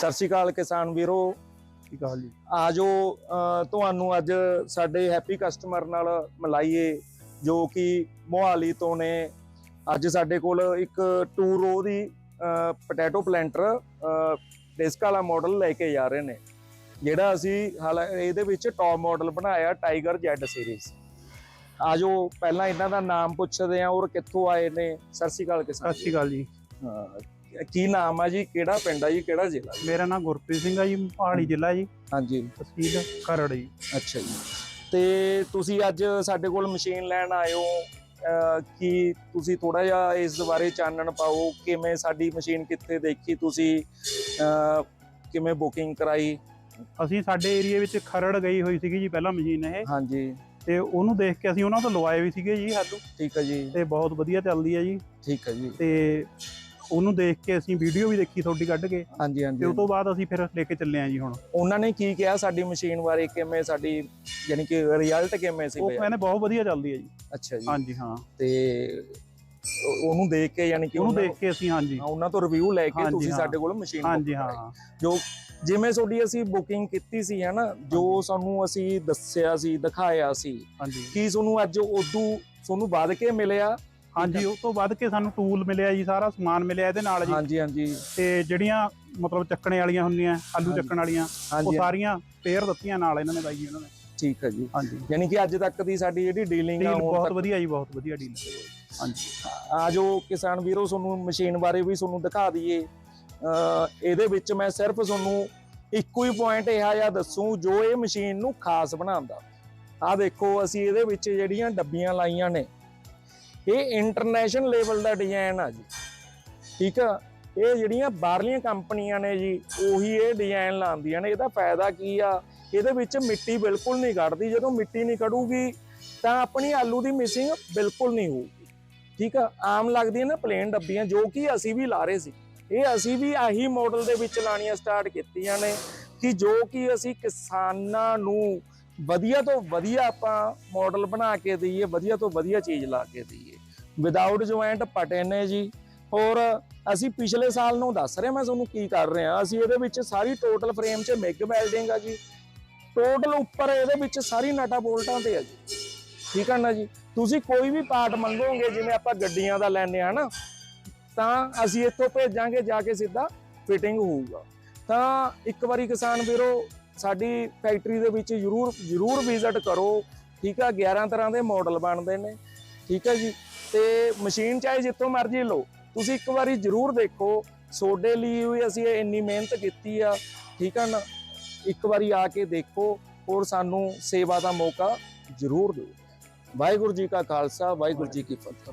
ਸਤਿ ਸ਼੍ਰੀ ਅਕਾਲ ਕਿਸਾਨ ਵੀਰੋ। ਠੀਕ ਆ ਜੀ? ਆਜੋ ਤੁਹਾਨੂੰ ਅੱਜ ਸਾਡੇ ਹੈਪੀ ਕਸਟਮਰ ਨਾਲ ਮਿਲਾਈਏ ਜੋ ਕਿ ਮੋਹਾਲੀ ਤੋਂ ਨੇ। ਅੱਜ ਸਾਡੇ ਕੋਲ ਇੱਕ 2 ਰੋ ਦੀ ਪੋਟੈਟੋ ਪਲੈਂਟਰ ਡਿਸਕ ਵਾਲਾ ਮਾਡਲ ਲੈ ਕੇ ਜਾ ਰਹੇ ਨੇ। ਜਿਹੜਾ ਅਸੀਂ ਹਾਲਾ ਇਹਦੇ ਵਿੱਚ ਟੌਪ ਮਾਡਲ ਬਣਾਇਆ ਟਾਈਗਰ ਜ਼ੈਡ ਸੀਰੀਜ਼ ਆਜੋ ਪਹਿਲਾਂ ਇਹਨਾਂ ਦਾ ਨਾਮ ਪੁੱਛਦੇ ਆਂ ਔਰ ਕਿੱਥੋਂ ਆਏ ਨੇ? ਸਤਿ ਸ਼੍ਰੀ ਅਕਾਲ ਕਿਸਾਨ ਸਤਿ ਸ਼੍ਰੀ ਅਕਾਲ ਜੀ। ਹਾਂ, ਕੀ ਨਾਮ ਆ ਜੀ? ਕਿਹੜਾ ਪਿੰਡ ਆ ਜੀ? ਕਿਹੜਾ ਜ਼ਿਲ੍ਹਾ ਜੀ? ਮੇਰਾ ਨਾਮ ਗੁਰਪ੍ਰੀਤ ਸਿੰਘ ਆ ਜੀ ਪਹਾੜੀ ਜ਼ਿਲ੍ਹਾ ਜੀ। ਹਾਂਜੀ। ਤਹਿਸੀਲ ਖਰੜ ਜੀ। ਅੱਛਾ ਜੀ। ਤੇ ਤੁਸੀਂ ਅੱਜ ਸਾਡੇ ਕੋਲ ਮਸ਼ੀਨ ਲੈਣ ਆਏ ਹੋ। ਅਹ ਕੀ ਤੁਸੀਂ ਥੋੜਾ ਜਿਹਾ ਇਸ ਬਾਰੇ ਚਾਨਣ ਪਾਓ? ਕਿਵੇਂ ਸਾਡੀ ਮਸ਼ੀਨ ਕਿੱਥੇ ਦੇਖੀ ਤੁਸੀਂ? ਅਹ ਕਿਵੇਂ ਬੁਕਿੰਗ ਕਰਾਈ? ਅਸੀਂ ਸਾਡੇ ਏਰੀਆ ਵਿੱਚ ਖਰੜ ਗਈ ਹੋਈ ਸੀਗੀ ਜੀ ਪਹਿਲਾਂ ਮਸ਼ੀਨ ਇਹ। ਹਾਂਜੀ। ਤੇ ਉਹਨੂੰ ਦੇਖ ਕੇ ਅਸੀਂ ਉਹਨਾਂ ਤੋਂ ਲਵਾਏ ਵੀ ਸੀਗੇ ਜੀ ਹਾਲੂ ਠੀਕ ਹੈ ਜੀ। ਤੇ ਬਹੁਤ ਵਧੀਆ ਚੱਲਦੀ ਹੈ ਜੀ। ਠੀਕ ਹੈ ਜੀ। ਤੇ ਉਹਨੂੰ ਦੇਖ ਕੇ ਅਸੀਂ ਵੀਡੀਓ ਵੀ ਦੇਖੀ ਤੁਹਾਡੀ ਕੱਢ ਕੇ। ਹਾਂਜੀ ਤੇ ਹਾਂਜੀ ਉਸ ਤੋਂ ਬਾਅਦ ਅਸੀਂ ਫਿਰ ਲੈ ਕੇ ਚੱਲੇ ਆ ਜੀ ਹੁਣ। ਉਹਨਾਂ ਨੇ ਕੀ ਕਿਹਾ ਸਾਡੀ ਮਸ਼ੀਨ ਬਾਰੇ ਕਿਵੇਂ ਸਾਡੀ ਯਾਨੀ ਕਿ ਰਿਜ਼ਲਟ ਕਿਵੇਂ ਸੀ ਉਹ? ਕਹਿੰਦੇ ਬਹੁਤ ਵਧੀਆ ਚੱਲਦੀ ਹੈ ਜੀ। ਅੱਛਾ ਜੀ। ਹਾਂਜੀ ਹਾਂ। ਤੇ ਉਹ- ਉਹਨੂੰ ਦੇਖ ਕੇ ਯਾਨੀ ਕਿ ਉਹਨੂੰ ਦੇਖ ਕੇ ਅਸੀਂ ਹਾਂਜੀ। ਉਹਨਾਂ ਤੋਂ ਰਿਵਿਊ ਲੈ ਕੇ ਤੁਸੀਂ। ਸਾਡੇ ਕੋਲ ਮਸ਼ੀਨ ਹਾਂਜੀ ਹਾਂ ਜੋ ਜਿਵੇਂ ਤੁਹਾਡੀ ਅਸੀਂ ਬੁਕਿੰਗ ਕੀਤੀ ਸੀ ਹੈ ਨਾ ਜੋ ਸਾਨੂੰ ਅਸੀਂ ਦੱਸਿਆ ਸੀ ਦਿਖਾਇਆ ਸੀ ਕੀ ਤੁਹਾਨੂੰ ਅੱਜ ਉਦੋਂ ਤੁਹਾਨੂੰ ਵੱਧ ਕੇ ਮਿਲਿਆ? ਹਾਂਜੀ ਉਸ ਤੋਂ ਬਾਅਦ ਕੇ ਸਾਨੂੰ ਟੂਲ ਮਿਲਿਆ ਜੀ ਸਾਰਾ ਸਮਾਨ ਮਿਲਿਆ ਇਹਦੇ ਨਾਲ ਜੀ। ਹਾਂਜੀ ਹਾਂਜੀ। ਤੇ ਜਿਹੜੀਆਂ ਮਤਲਬ ਚੱਕਣੇ ਵਾਲੀਆਂ ਹੁੰਦੀਆਂ ਆਲੂ। ਚੱਕਣ ਵਾਲੀਆਂ ਉਹ ਸਾਰੀਆਂ ਪੇਅਰ ਦਿੱਤੀਆਂ ਨਾਲ ਇਹਨਾਂ ਨੇ ਬਾਈ ਜੀ ਉਹਨਾਂ ਨੇ। ਠੀਕ ਹੈ ਜੀ। ਹਾਂਜੀ। ਯਾਨੀ ਕਿ ਅੱਜ ਤੱਕ ਦੀ ਸਾਡੀ ਜਿਹੜੀ ਡੀਲਿੰਗ ਆ ਬਹੁਤ ਵਧੀਆ ਜੀ ਬਹੁਤ ਵਧੀਆ ਡੀਲ ਹਾਂਜੀ। ਆ ਜੋ ਕਿਸਾਨ ਵੀਰੋ ਤੁਹਾਨੂੰ ਮਸ਼ੀਨ ਬਾਰੇ ਵੀ ਤੁਹਾਨੂੰ ਦਿਖਾ ਦਈਏ ਇਹਦੇ ਵਿੱਚ ਮੈਂ ਸਿਰਫ ਤੁਹਾਨੂੰ ਇੱਕੋ ਹੀ ਪੁਆਇੰਟ ਇਹ ਆ ਜਾਂ ਦੱਸੂ ਜੋ ਇਹ ਮਸ਼ੀਨ ਨੂੰ ਖਾਸ ਬਣਾਉਂਦਾ। ਆ ਦੇਖੋ ਅਸੀਂ ਇਹਦੇ ਵਿੱਚ ਜਿਹੜੀਆਂ ਡੱਬੀਆਂ ਲਾਈਆਂ ਨੇ ਇਹ ਇੰਟਰਨੈਸ਼ਨਲ ਲੈਵਲ ਦਾ ਡਿਜ਼ਾਈਨ ਆ ਜੀ। ਠੀਕ ਆ? ਇਹ ਜਿਹੜੀਆਂ ਬਾਹਰਲੀਆਂ ਕੰਪਨੀਆਂ ਨੇ ਜੀ, ਉਹੀ ਇਹ ਡਿਜ਼ਾਈਨ ਲਾਉਂਦੀਆਂ ਨੇ। ਇਹਦਾ ਫਾਇਦਾ ਕੀ ਆ? ਇਹਦੇ ਵਿੱਚ ਮਿੱਟੀ ਬਿਲਕੁਲ ਨਹੀਂ ਕੱਢਦੀ ਜਦੋਂ ਮਿੱਟੀ ਨਹੀਂ ਕੱਢੂਗੀ ਤਾਂ ਆਪਣੀ ਆਲੂ ਦੀ ਮਿਸਿੰਗ ਬਿਲਕੁਲ ਨਹੀਂ ਹੋਊਗੀ। ਠੀਕ ਆ? ਆਮ ਲੱਗਦੀਆਂ ਨਾ ਪਲੇਨ ਡੱਬੀਆਂ, ਜੋ ਕਿ ਅਸੀਂ ਵੀ ਲਾ ਰਹੇ ਸੀ। ਇਹ ਅਸੀਂ ਵੀ ਆਹੀ ਮਾਡਲ ਦੇ ਵਿੱਚ ਲਾਣੀਆਂ ਸਟਾਰਟ ਕੀਤੀਆਂ ਨੇ ਕਿ ਜੋ ਕਿ ਅਸੀਂ ਕਿਸਾਨਾਂ ਨੂੰ ਵਧੀਆ ਤੋਂ ਵਧੀਆ ਆਪਾਂ ਮਾਡਲ ਬਣਾ ਕੇ ਦਈਏ, ਵਧੀਆ ਤੋਂ ਵਧੀਆ ਚੀਜ਼ ਲਾ ਕੇ ਦਈਏ। ਵਿਦਆਊਟ ਜੁਆਇੰਟ ਪਟੇ ਨੇ ਜੀ। ਔਰ ਅਸੀਂ ਪਿਛਲੇ ਸਾਲ ਨੂੰ ਦੱਸ ਰਹੇ ਮੈਂ ਤੁਹਾਨੂੰ ਕੀ ਕਰ ਰਿਹਾ। ਅਸੀਂ ਇਹਦੇ ਵਿੱਚ ਸਾਰੀ ਟੋਟਲ ਫਰੇਮ 'ਚ ਮਿਗ ਵੈਲਡਿੰਗ ਆ ਜੀ। ਟੋਟਲ ਉੱਪਰ ਇਹਦੇ ਵਿੱਚ ਸਾਰੀ ਨਟਾ ਬੋਲਟਾਂ ਤੇ ਆ ਜੀ। ਠੀਕ ਹੈ ਨਾ ਜੀ? ਤੁਸੀਂ ਕੋਈ ਵੀ ਪਾਰਟ ਮੰਗੋਗੇ, ਜਿਵੇਂ ਆਪਾਂ ਗੱਡੀਆਂ ਦਾ ਲੈਣੇ ਆ ਨਾ, ਤਾਂ ਅਸੀਂ ਇੱਥੋਂ ਭੇਜਾਂਗੇ, ਜਾ ਕੇ ਸਿੱਧਾ ਫਿਟਿੰਗ ਹੋਊਗਾ। ਤਾਂ ਇੱਕ ਵਾਰੀ ਕਿਸਾਨ ਵੀਰੋ, ਸਾਡੀ ਫੈਕਟਰੀ ਦੇ ਵਿੱਚ ਜ਼ਰੂਰ ਜ਼ਰੂਰ ਵਿਜ਼ਿਟ ਕਰੋ। ਠੀਕ ਆ 11 ਤਰ੍ਹਾਂ ਦੇ ਮਾਡਲ ਬਣਦੇ ਨੇ। ਠੀਕ ਹੈ ਜੀ? ਤੇ ਮਸ਼ੀਨ ਚਾਹੇ ਜਿੱਥੋਂ ਮਰਜ਼ੀ ਲਓ, ਤੁਸੀਂ ਇੱਕ ਵਾਰੀ ਜ਼ਰੂਰ ਦੇਖੋ, ਸੋਡੇ ਲਈ ਵੀ ਅਸੀਂ ਇੰਨੀ ਮਿਹਨਤ ਕੀਤੀ ਆ, ਠੀਕ ਆ ਨਾ? ਇੱਕ ਵਾਰੀ ਆ ਕੇ ਦੇਖੋ ਔਰ ਸਾਨੂੰ ਸੇਵਾ ਦਾ ਮੌਕਾ ਜ਼ਰੂਰ ਦਿਓ। ਵਾਹਿਗੁਰੂ ਜੀ ਕਾ ਖਾਲਸਾ, ਵਾਹਿਗੁਰੂ ਜੀ ਕੀ ਫਤਿਹ।